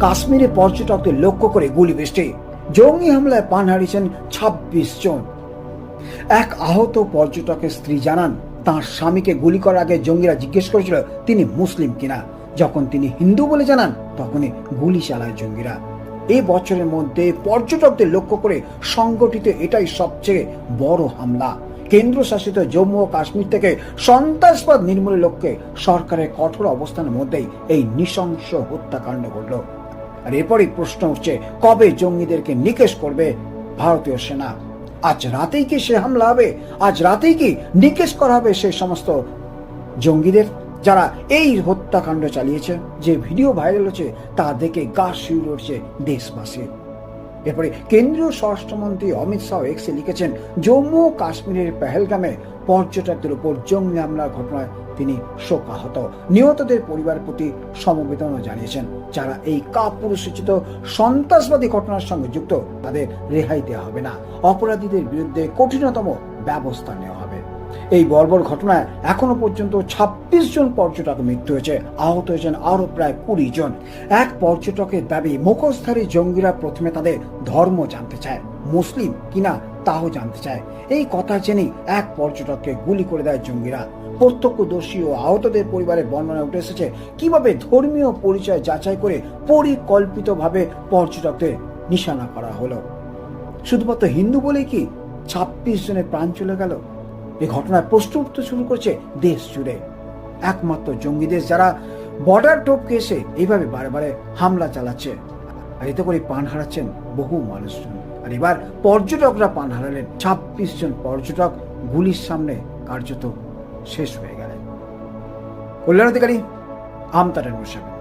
কাশ্মীরে পর্যটকদের লক্ষ্য করে গুলি বৃষ্টি জঙ্গি হামলায় পান হারিয়েছেন ছাব্বিশ জন। এক আহত পর্যটকের স্ত্রী জানান, তার স্বামীকে গুলি করার আগে জঙ্গিরা জিজ্ঞেস করেছিল, তিনি মুসলিম কিনা? যখন তিনি হিন্দু বলে জানান, তখনই গুলি চালায় জঙ্গিরা। এই বছরের মধ্যে পর্যটকদের লক্ষ্য করে সংগঠিত এটাই সবচেয়ে বড় হামলা। কেন্দ্রশাসিত জম্মু ও কাশ্মীর থেকে সন্ত্রাসবাদ নির্মূলের লক্ষ্যে সরকারের কঠোর অবস্থানের মধ্যেই এই নৃশংস হত্যাকাণ্ড ঘটল। আর এরপরই প্রশ্ন উঠছে, কবে জঙ্গিদেরকে নিকেশ করবে ভারতীয় সেনা? আজ রাতেই কি সে হামলা হবে? আজ রাতেই কি নিকেশ করা হবে সেই সমস্ত জঙ্গিদের যারা এই হত্যাকাণ্ড চালিয়েছে? যে ভিডিও ভাইরাল হচ্ছে, তা দেখে গা শিউরে উঠছে দেশবাসী। এরপরে কেন্দ্রীয় স্বরাষ্ট্রমন্ত্রী অমিত শাহ এক্সে লিখেছেন, জম্মু ও কাশ্মীরের পেহেলগামে পর্যটকদের উপর জঙ্গি হামলার ঘটনায় তিনি শোকাহত। নিহতদের পরিবার প্রতি সমবেদনা জানিয়েছেন। যারা এই কাপুরুষোচিত, সন্ত্রাসবাদী ঘটনার সঙ্গে যুক্ত, তাদের রেহাই দেওয়া হবে না। অপরাধীদের বিরুদ্ধে কঠিনতম ব্যবস্থা নেওয়া হবে। এই বর্বর ঘটনায় এখনও পর্যন্ত ছাব্বিশ জন পর্যটক মৃত্যু হয়েছে। আহত হয়েছেন আরও প্রায় কুড়ি জন। এক পর্যটকের দাবি, মুখোশধারী জঙ্গিরা প্রথমে তাদের ধর্ম জানতে চায়, মুসলিম কিনা তাও জানতে চায়। এই কথা জেনেই এক পর্যটককে গুলি করে দেয় জঙ্গিরা। প্রত্যক্ষদর্শী ও আহতদের পরিবারের বর্ণনা উঠে এসেছে, কীভাবে ধর্মীয় পরিচয় যাচাই করে পরিকল্পিতভাবে পর্যটকদের নিশানা করা হলো। শুধুমাত্র হিন্দু বলেই কি ছাব্বিশ জনের প্রাণ চলে গেল? এই ঘটনায় প্রশ্ন উঠতে শুরু করছে দেশ জুড়ে। একমাত্র জঙ্গি দেশ যারা বর্ডার টপকে এসে এইভাবে বারে হামলা চালাচ্ছে। আর এতে করে প্রাণ হারাচ্ছেন বহু মানুষজন। আর এবার পর্যটকরা প্রাণ হারালেন। ছাব্বিশ জন পর্যটক গুলির সামনে কার্যত শেষ হয়ে গেলেন। কল্যাণ অধিকারী, আমতারের মুসাফির